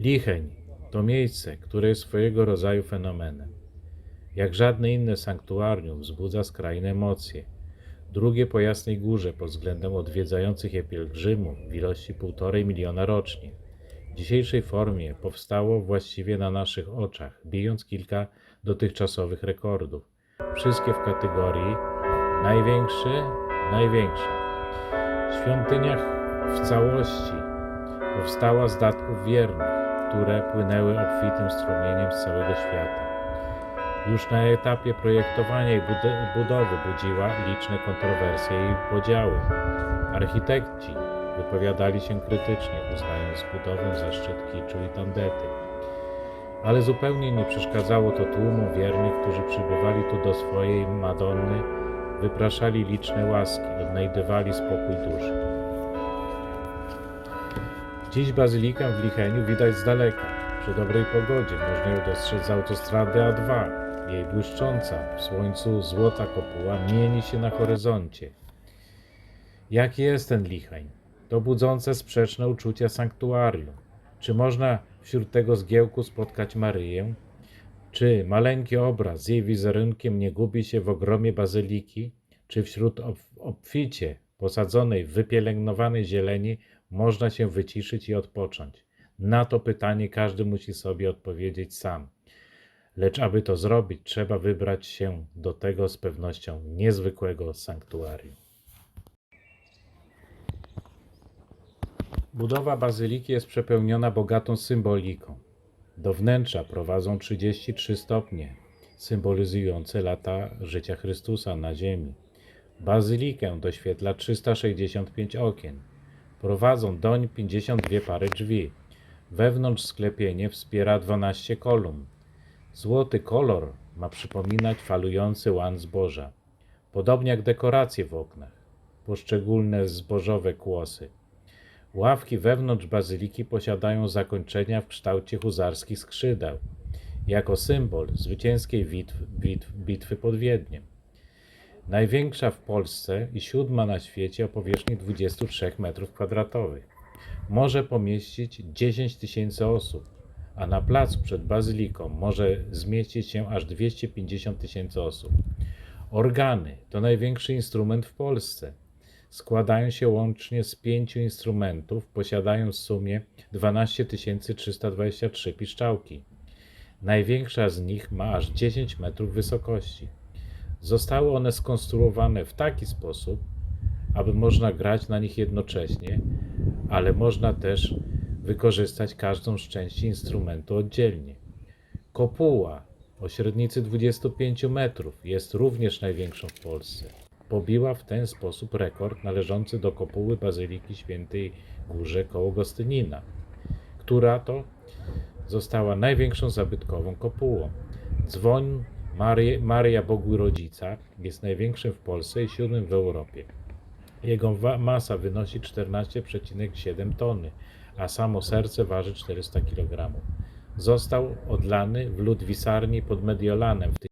Licheń to miejsce, które jest swojego rodzaju fenomenem. Jak żadne inne sanktuarium wzbudza skrajne emocje. Drugie po Jasnej Górze pod względem odwiedzających je pielgrzymów w ilości 1,5 miliona rocznie. W dzisiejszej formie powstało właściwie na naszych oczach, bijąc kilka dotychczasowych rekordów. Wszystkie w kategorii największy, największa. Świątynia w całości powstała z datków wiernych, które płynęły obfitym strumieniem z całego świata. Już na etapie projektowania i bud- budowy budziła liczne kontrowersje i podziały. Architekci wypowiadali się krytycznie, uznając budowę za szczyt kiczu i tandety. Ale zupełnie nie przeszkadzało to tłumom wiernych, którzy przybywali tu do swojej Madonny, wypraszali liczne łaski, odnajdywali spokój duszy. Dziś bazylikę w Licheniu widać z daleka. Przy dobrej pogodzie można ją dostrzec z autostrady A2. Jej błyszcząca w słońcu złota kopuła mieni się na horyzoncie. Jaki jest ten Licheń? To budzące sprzeczne uczucia sanktuarium. Czy można wśród tego zgiełku spotkać Maryję? Czy maleńki obraz z jej wizerunkiem nie gubi się w ogromie bazyliki? Czy wśród ob- obficie posadzonej, wypielęgnowanej zieleni można się wyciszyć i odpocząć? Na to pytanie każdy musi sobie odpowiedzieć sam. Lecz aby to zrobić, trzeba wybrać się do tego z pewnością niezwykłego sanktuarium. Budowa bazyliki jest przepełniona bogatą symboliką. Do wnętrza prowadzą 33 stopnie, symbolizujące lata życia Chrystusa na ziemi. Bazylikę doświetla 365 okien. Prowadzą doń 52 pary drzwi. Wewnątrz sklepienie wspiera 12 kolumn. Złoty kolor ma przypominać falujący łan zboża, podobnie jak dekoracje w oknach, poszczególne zbożowe kłosy. Ławki wewnątrz bazyliki posiadają zakończenia w kształcie huzarskich skrzydeł, jako symbol zwycięskiej bitw, bitw, bitwy pod Wiedniem. Największa w Polsce i siódma na świecie o powierzchni 23 m2. Może pomieścić 10 tysięcy osób, a na placu przed bazyliką może zmieścić się aż 250 tysięcy osób. Organy to największy instrument w Polsce. Składają się łącznie z pięciu instrumentów, posiadają w sumie 12 323 piszczałki. Największa z nich ma aż 10 metrów wysokości. Zostały one skonstruowane w taki sposób, aby można grać na nich jednocześnie, ale można też wykorzystać każdą z części instrumentu oddzielnie. Kopuła o średnicy 25 metrów jest również największą w Polsce. Pobiła w ten sposób rekord należący do kopuły Bazyliki Świętej Górze koło Gostynina, która to została największą zabytkową kopułą. Dzwoń Marii, Maria Bogu Rodzica jest największym w Polsce i siódmym w Europie. Jego masa wynosi 14,7 tony, a samo serce waży 400 kg. Został odlany w Ludwisarni pod Mediolanem w